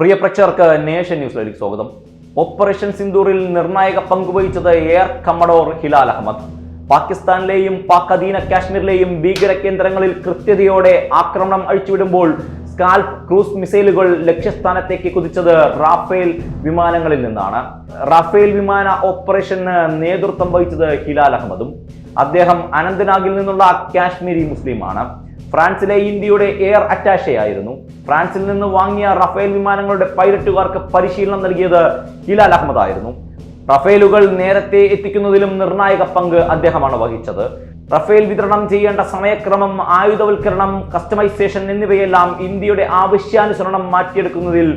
പ്രിയ പ്രേക്ഷകർക്ക് നേഷൻ ന്യൂസിലേക്ക് സ്വാഗതം. ഓപ്പറേഷൻ സിന്ദൂറിൽ നിർണായക പങ്കുവഹിച്ചത് എയർ കമ്മഡോർ ഹിലാൽ അഹമ്മദ്. പാകിസ്ഥാനിലെയും പാക് അധീന കാശ്മീരിലെയും ഭീകര കേന്ദ്രങ്ങളിൽ കൃത്യതയോടെ ആക്രമണം അഴിച്ചുവിടുമ്പോൾ സ്കാൽപ് ക്രൂസ് മിസൈലുകൾ ലക്ഷ്യസ്ഥാനത്തേക്ക് കുതിച്ചത് റാഫേൽ വിമാനങ്ങളിൽ നിന്നാണ്. റാഫേൽ വിമാന ഓപ്പറേഷന് നേതൃത്വം വഹിച്ചത് ഹിലാൽ അഹമ്മദും. അദ്ദേഹം അനന്തനാഗിൽ നിന്നുള്ള കാശ്മീരി മുസ്ലിമാണ്. ഫ്രാൻസിലെ ഇന്ത്യയുടെ എയർ അറ്റാഷെ ആയിരുന്നു ഫ്രാൻസിൽ നിന്ന് വാങ്ങിയ റഫേൽ വിമാനങ്ങളുടെ പൈലറ്റുകാർക്ക് പരിശീലനം നൽകിയത് ഹിലാൽ അഹമ്മദ് ആയിരുന്നു റഫേലുകൾ നേരത്തെ എത്തിക്കുന്നതിലും നിർണായക പങ്ക് അദ്ദേഹമാണ് വഹിച്ചത്. റഫേൽ വിതരണം ചെയ്യേണ്ട സമയക്രമം ആയുധവൽക്കരണം കസ്റ്റമൈസേഷൻ എന്നിവയെല്ലാം ഇന്ത്യയുടെ ആവശ്യാനുസരണം മാറ്റിയെടുക്കുന്നതിൽ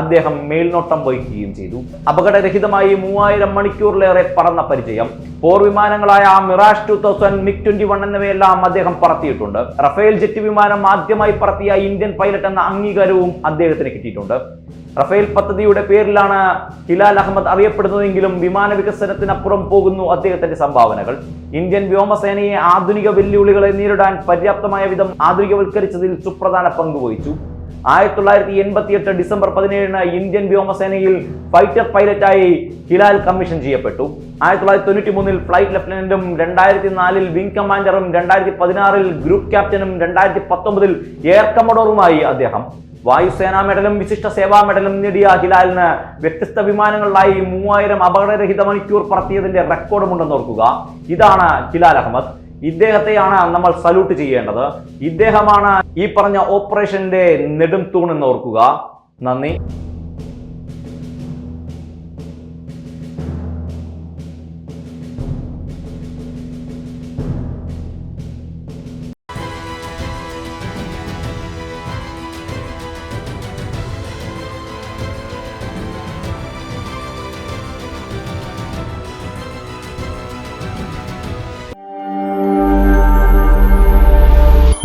അദ്ദേഹം മേൽനോട്ടം വഹിക്കുകയും ചെയ്തു. അപകടരഹിതമായി മൂവായിരം മണിക്കൂറിലേറെ പറന്ന പരിചയം. പോർ വിമാനങ്ങളായ Mirage two thousand MiG twenty one എന്നിവയെല്ലാം അദ്ദേഹം പറത്തിയിട്ടുണ്ട്. റഫേൽ ജെറ്റ് വിമാനം ആദ്യമായി പറത്തിയ ഇന്ത്യൻ പൈലറ്റ് എന്ന അംഗീകാരവും അദ്ദേഹത്തിന് കിട്ടിയിട്ടുണ്ട്. റഫേൽ പദ്ധതിയുടെ പേരിലാണ് ഹിലാൽ അഹമ്മദ് അറിയപ്പെടുന്നതെങ്കിലും വിമാന വികസനത്തിനപ്പുറം പോകുന്നു അദ്ദേഹത്തിന്റെ സംഭാവനകൾ. ഇന്ത്യൻ വ്യോമസേനയെ ആധുനിക വെല്ലുവിളികളെ നേരിടാൻ പര്യാപ്തമായ വിധം ആധുനികവൽക്കരിച്ചതിൽ സുപ്രധാന പങ്ക് വഹിച്ചു. ആയിരത്തി തൊള്ളായിരത്തി എൺപത്തി എട്ട് ഡിസംബർ പതിനേഴിന് ഇന്ത്യൻ വ്യോമസേനയിൽ ഫൈറ്റർ പൈലറ്റായി ഹിലാൽ കമ്മീഷൻ ചെയ്യപ്പെട്ടു. ആയിരത്തി തൊള്ളായിരത്തി തൊണ്ണൂറ്റി മൂന്നിൽ ഫ്ലൈറ്റ് ലഫ്റ്റനന്റും രണ്ടായിരത്തി നാലിൽ വിംഗ് കമാൻഡറും രണ്ടായിരത്തി പതിനാറിൽ ഗ്രൂപ്പ് ക്യാപ്റ്റനും രണ്ടായിരത്തി പത്തൊമ്പതിൽ എയർ കമഡോറുമായി അദ്ദേഹം. വായുസേനാ മെഡലും വിശിഷ്ട സേവാ മെഡലും നേടിയ ഹിലാലിന് വ്യത്യസ്ത വിമാനങ്ങളിലായി മൂവായിരം അപകടരഹിത മണിക്കൂർ പറത്തിയതിന്റെ റെക്കോർഡുമുണ്ടെന്ന് ഓർക്കുക. ഇതാണ് ഹിലാൽ അഹമ്മദ്. ഇദ്ദേഹത്തെയാണ് നമ്മൾ സല്യൂട്ട് ചെയ്യേണ്ടത്. ഇദ്ദേഹമാണ് ഈ പറഞ്ഞ ഓപ്പറേഷന്റെ നെടും തൂണെന്ന് ഓർക്കുക. നന്ദി.